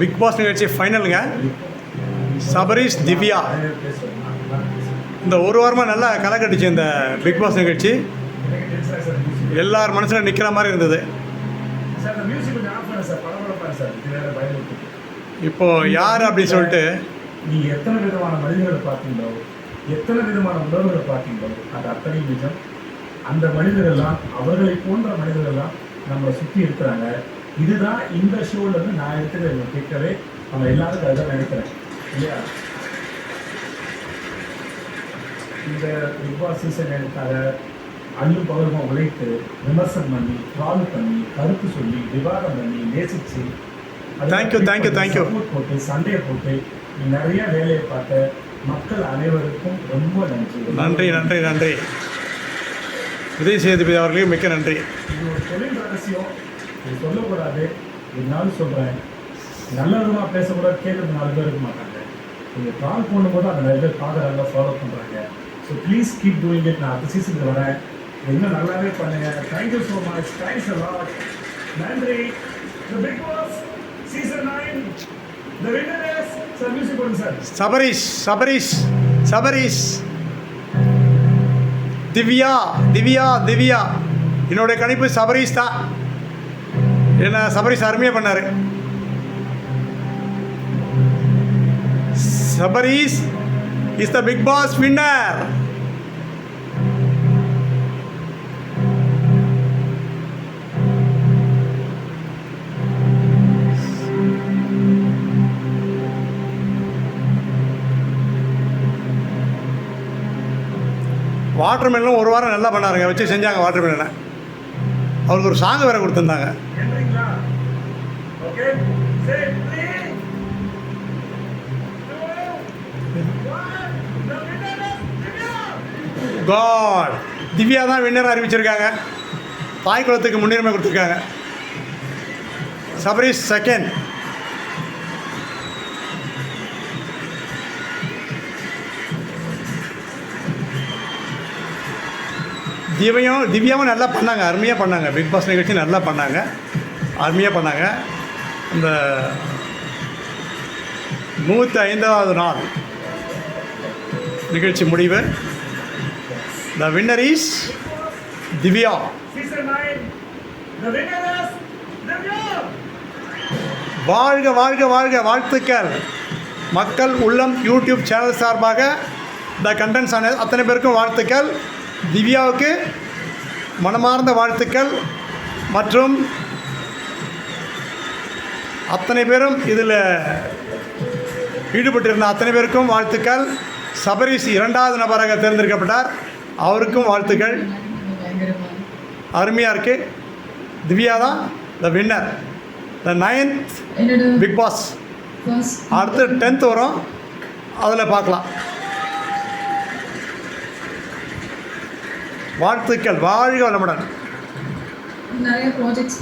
Big pass நிகழ்ச்சி ஃபைனலுங்க சபரீஷ் திவ்யா. இந்த ஒரு வாரமாக நல்லா களை கட்டுச்சு இந்த பிக் பாஸ் நிகழ்ச்சி. எல்லார் மனசில் நிற்கிற மாதிரி இருந்தது. இப்போது யார் அப்படின்னு சொல்லிட்டு? நீ எத்தனை விதமான மனிதர்களை பார்த்தீங்களோ எத்தனை விதமான உணர்வுகளை பார்த்தீங்களோ அது அத்தனை நிஜம். அந்த மனிதரெல்லாம் அவர்களை போன்ற மனிதரெல்லாம் நம்மளை சுற்றி இருக்கிறாங்க. இதுதான் இந்த ஷோல இருந்து நான் எடுத்துக்கிறத கேட்கவே அவங்க எல்லாருக்கும் அதுதான் நினைக்கிறேன். இல்லையா? இந்த பிக் பாஸ் சீசன் எனக்காக அல்லும் பகலுமா உழைத்து விமர்சனம் பண்ணி ட்ரால் பண்ணி கருத்து சொல்லி விவாதம் பண்ணி நேசிச்சு thank you. support போட்டு சண்டையை போட்டு நிறைய வேலையை பார்த்த மக்கள் அனைவருக்கும் ரொம்ப நன்றி. நன்றி நன்றி நன்றி. விஜய் சேதுபதி அவர்களுக்கு மிக்க நன்றி. இது ஒரு தொழில் ரகசியம். இது சொல்லக்கூடாது. இருந்தாலும் சொல்கிறேன் நல்ல விதமாக பேசக்கூடாது கேட்குறது நாலு பேர் இருக்க மாட்டாங்க. நீங்கள் கால் பண்ணும்போது அந்த நிறைய பேர் பார்க்குறாங்க ஃபாலோ பண்ணுறாங்க so please keep doing it நான் அடுத்த சீசனுக்கு வரேன். இன்னும் நல்லாவே பண்ணுங்க. Thank you so much thanks நன்றி. Bigg Boss season nine the winners sir music போடுங்க சார் திவ்யா திவ்யா திவ்யா. என்னுடைய கணிப்பு சபரீஷ் தான். என்ன சபரிஸ் அருமையாக பண்ணார். Sabarish is the Bigg Boss winner water மெலனும் ஒரு வாரம் நல்லா பண்ணாருங்க. வச்சு செஞ்சாங்க வாட்டர் மெலனை அவருக்கு ஒரு சாங் வேறு கொடுத்துருந்தாங்க. காட் திவ்யா தான் வின்னர் அறிவிச்சிருக்காங்க. தாய் குலத்துக்கு முன்னுரிமை கொடுத்துருக்காங்க. சபரீஷ் செகண்ட் திவ்யம் திவ்யாவும் நல்லா பண்ணாங்க. அருமையாக பண்ணாங்க. பிக் பாஸ் நிகழ்ச்சி நல்லா பண்ணாங்க. அருமையாக பண்ணாங்க. இந்த நூற்றி ஐந்தாவது நாள் நிகழ்ச்சி முடிவு. The winner is Divya. வாழ்க வாழ்க வாழ்க வாழ்த்துக்கள். மக்கள் உள்ளம் யூடியூப் சேனல் சார்பாக த கண்டென்ட்ஸ் ஆன அத்தனை பேருக்கும் வாழ்த்துக்கள். திவ்யாவுக்கு மனமார்ந்த வாழ்த்துக்கள் மற்றும் அத்தனை பேரும் இதில் ஈடுபட்டிருந்த அத்தனை பேருக்கும் வாழ்த்துக்கள். சபரீஷ் இரண்டாவது நபராக தேர்ந்தெடுக்கப்பட்டார். அவருக்கும் வாழ்த்துக்கள். அருமையாக இருக்குது திவ்யா தான் the winner the ninth Bigg Boss அடுத்து டென்த் வரும். அதில் பார்க்கலாம். வாழ்த்துக்கள். வாழ்க வளமுடன். நிறைய ப்ராஜெக்ட்ஸ்